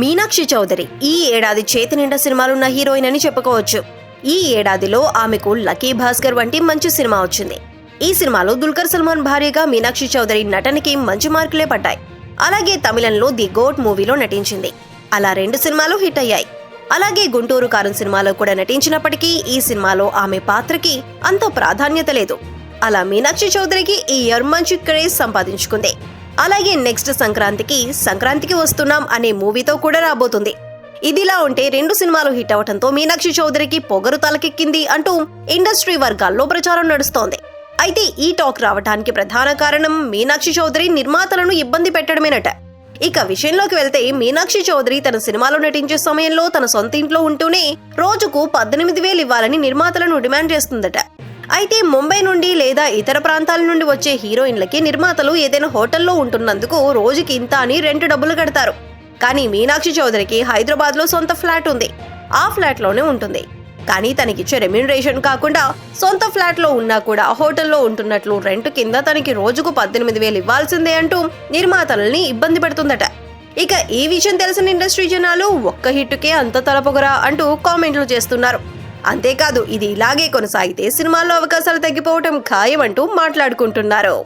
మీనాక్షి చౌదరి ఈ ఏడాది చేతి నిండా సినిమాలున్న హీరోయిన్ అని చెప్పుకోవచ్చు. ఈ ఏడాదిలో ఆమెకు లక్కీ భాస్కర్ వంటి మంచి సినిమా వచ్చింది. ఈ సినిమాలో దుల్కర్ సల్మాన్ భార్యగా మీనాక్షి చౌదరి నటనకి మంచి మార్కులే పడ్డాయి. అలాగే తమిళంలో ది గోట్ మూవీలో నటించింది. అలా రెండు సినిమాలు హిట్ అయ్యాయి. అలాగే గుంటూరు కారం సినిమాలో కూడా నటించినప్పటికీ ఈ సినిమాలో ఆమె పాత్రకి అంత ప్రాధాన్యత లేదు. అలా మీనాక్షి చౌదరికి ఈ ఇయర్ మంచి క్రేజ్ సంపాదించుకుంది. అలాగే నెక్స్ట్ సంక్రాంతికి సంక్రాంతికి వస్తున్నాం అనే మూవీతో కూడా రాబోతుంది. ఇదిలా ఉంటే రెండు సినిమాలు హిట్ అవటంతో మీనాక్షి చౌదరికి పొగరు తలకెక్కింది అంటూ ఇండస్ట్రీ వర్గాల్లో ప్రచారం నడుస్తోంది. అయితే ఈ టాక్ రావడానికి ప్రధాన కారణం మీనాక్షి చౌదరి నిర్మాతలను ఇబ్బంది పెట్టడమేనట. ఇక విషయంలోకి వెళ్తే మీనాక్షి చౌదరి తన సినిమాలో నటించే సమయంలో తన సొంత ఇంట్లో ఉంటూనే రోజుకు పద్దెనిమిది వేలు ఇవ్వాలని నిర్మాతలను డిమాండ్ చేస్తుందట. అయితే ముంబై నుండి లేదా ఇతర ప్రాంతాల నుండి వచ్చే హీరోయిన్లకి నిర్మాతలు ఏదైనా హోటల్లో ఉంటున్నందుకు రోజుకి ఇంత అని రెంట్ డబ్బులు కడతారు. కానీ మీనాక్షి చౌదరికి హైదరాబాద్లో సొంత ఫ్లాట్ ఉంది. ఆ ఫ్లాట్లోనే ఉంటుంది. కానీ తనకిచ్చే రెమ్యునరేషన్ కాకుండా సొంత ఫ్లాట్లో ఉన్నా కూడా హోటల్లో ఉంటున్నట్లు రెంట్ కింద తనకి రోజుకు పద్దెనిమిది వేలు ఇవ్వాల్సిందే అంటూ నిర్మాతలని ఇబ్బంది పెడుతుందట. ఇక ఈ విషయం తెలిసిన ఇండస్ట్రీ జనాలు ఒక్క హిట్టుకే అంత తలపొగరా అంటూ కామెంట్లు చేస్తున్నారు. అంతేకాదు ఇది ఇలాగే కొనసాగితే సినిమాల్లో అవకాశాలు తగ్గిపోవటం ఖాయమంటూ మాట్లాడుకుంటున్నారు.